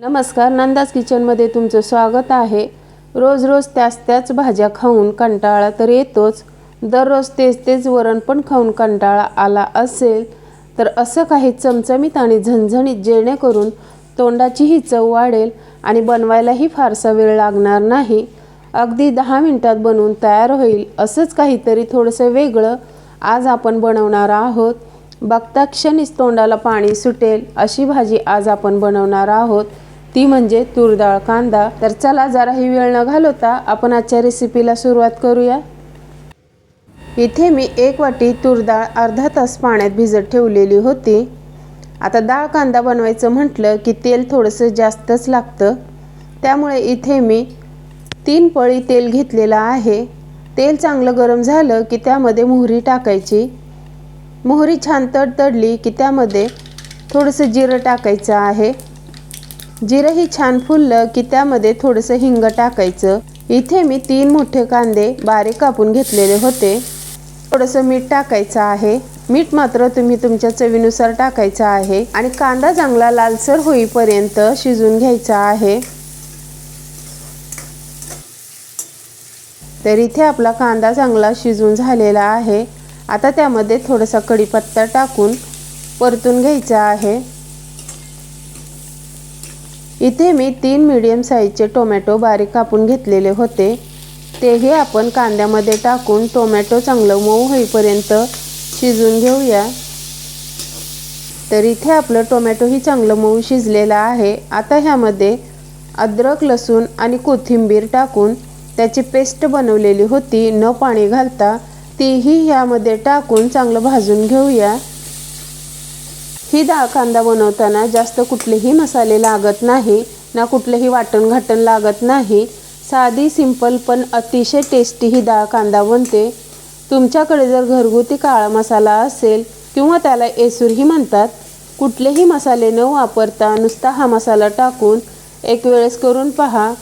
नमस्कार नंदाज किचनमध्ये तुमचं स्वागत आहे. रोज रोज त्याच त्याच भाज्या खाऊन कंटाळा तर येतोच. दररोज तेच तेच वरण पण खाऊन कंटाळा आला असेल तर असं काही चमचमीत आणि झणझणीत जेणेकरून तोंडाचीही चव वाढेल आणि बनवायलाही फारसा वेळ लागणार नाही. अगदी दहा मिनटात बनवून तयार होईल असंच काहीतरी थोडंसं वेगळं आज आपण बनवणार आहोत. बघता क्षणीच तोंडाला पाणी सुटेल अशी भाजी आज आपण बनवणार आहोत. ती म्हणजे तूरडाळ कांदा. तर चला जराही वेळ न घालवता आपण आजच्या रेसिपीला सुरुवात करूया. इथे मी एक वाटी तूर डाळ अर्धा तास पाण्यात भिजत ठेवलेली होती. आता डाळ कांदा बनवायचं म्हटलं की तेल थोडंसं जास्तच लागतं. त्यामुळे इथे मी तीन पळी तेल घेतलेलं आहे. तेल चांगलं गरम झालं की त्यामध्ये मोहरी टाकायची. मोहरी छान तडतडली की त्यामध्ये थोडंसं जिरं टाकायचं आहे. जिरंही छान फुललं की त्यामध्ये थोडंसं हिंग टाकायचं. इथे मी तीन मोठे कांदे बारीक कापून घेतलेले होते. थोडंसं मीठ टाकायचं आहे. मीठ मात्र तुम्ही तुमच्या चवीनुसार टाकायचं आहे आणि कांदा चांगला लालसर होईपर्यंत शिजून घ्यायचा आहे. तर इथे आपला कांदा चांगला शिजून झालेला आहे. आता त्यामध्ये थोडासा कढीपत्ता टाकून परतून घ्यायचा आहे. इथे मी तीन मीडियम साईजचे टोमॅटो बारीक कापून घेतलेले होते. तेही आपण कांद्यामध्ये टाकून टोमॅटो चांगलं मऊ होईपर्यंत शिजून घेऊया. तर इथे आपलं टोमॅटोही चांगलं मऊ शिजलेलं आहे. आता ह्यामध्ये अद्रक लसूण आणि कोथिंबीर टाकून त्याची पेस्ट बनवलेली होती. न पाणी घालता तीही ह्यामध्ये टाकून चांगलं भाजून घेऊया. ही डाळ कांदा बनवताना जास्त कुठलेही मसाले लागत नाही ना कुठलेही वाटण घाटण लागत नाही. साधी सिंपल पण अतिशय टेस्टी ही डाळ कांदा बनते. तुमच्याकडे जर घरगुती काळा मसाला असेल किंवा त्याला एसूरही म्हणतात कुठलेही मसाले न वापरता नुसता हा मसाला टाकून एक वेळेस करून पहा.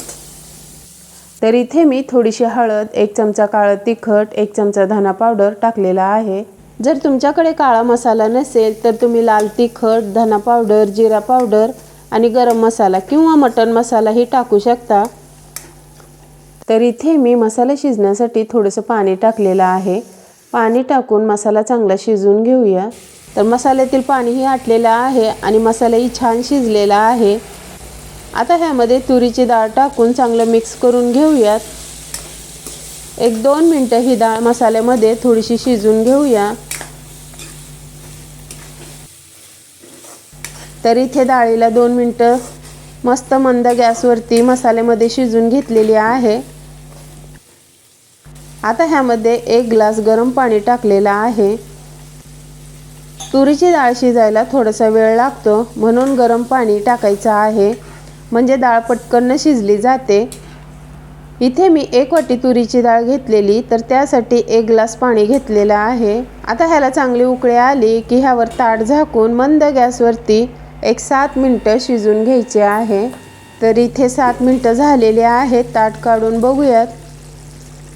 तर इथे मी थोडीशी हळद एक चमचा काळं तिखट एक चमचा धना पावडर टाकलेला आहे. जर तुमच्याकडे काळा मसाला नसेल तर तुम्ही लाल तिखट धना पावडर जिरा पावडर आणि गरम मसाला किंवा मटन मसालाही टाकू शकता. तर इथे मी मसाला शिजण्यासाठी थोडंसं पाणी टाकलेलं आहे. पाणी टाकून मसाला चांगला शिजवून घेऊया. तर मसाल्यातील पाणीही आटलेलं आहे आणि मसालाही छान शिजलेला आहे. आता ह्यामध्ये तुरीची डाळ टाकून चांगलं मिक्स करून घेऊयात. एक दोन मिनटं ही डाळ मसाल्यामध्ये थोडीशी शिजून घेऊया. तर इथे डाळीला दोन मिनटं मस्त मंद गॅसवरती मसाल्यामध्ये शिजून घेतलेली आहे. आता ह्यामध्ये एक ग्लास गरम पाणी टाकलेलं आहे. तुरीची डाळ शिजायला थोडासा वेळ लागतो म्हणून गरम पाणी टाकायचं आहे. म्हणजे डाळ पटकन शिजली जाते. इथे मी एक वाटी तुरीची डाळ घेतलेली तर त्यासाठी एक ग्लास पाणी घेतलेलं आहे. आता ह्याला चांगली उकळी आली की ह्यावर ताट झाकून मंद गॅसवरती एक सात मिनटं शिजून घ्यायचे आहे. तर इथे सात मिनटं झालेली आहेत ताट काढून बघूयात.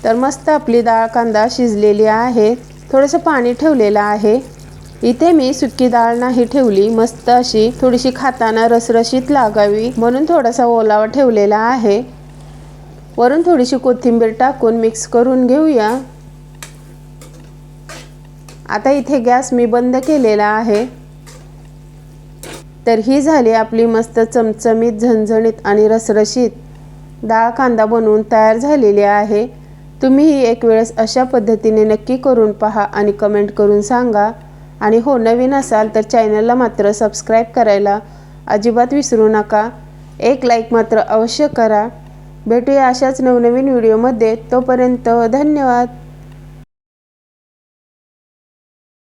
तर मस्त आपली डाळ कांदा शिजलेली आहे. थोडंसं पाणी ठेवलेलं आहे. इथे मी सुकी डाळ नाही ठेवली मस्त अशी थोडीशी खाताना रसरशीत लागावी म्हणून थोडासा ओलावा ठेवलेला आहे. वरून थोडीशी कोथिंबीर टाकून मिक्स करून घेऊया. आता इथे गॅस मी बंद केलेला आहे. तर ही झाली आपली मस्त चमचमीत झणझणीत आणि रसरशीत डाळ कांदा बनवून तयार झालेली आहे. तुम्हीही एक वेळेस अशा पद्धतीने नक्की करून पहा आणि कमेंट करून सांगा. आणि हो नवीन असाल तर चॅनलला मात्र सबस्क्राईब करायला अजिबात विसरू नका. एक लाईक मात्र अवश्य करा. भेटूया अशाच नवनवीन व्हिडिओमध्ये तोपर्यंत धन्यवाद.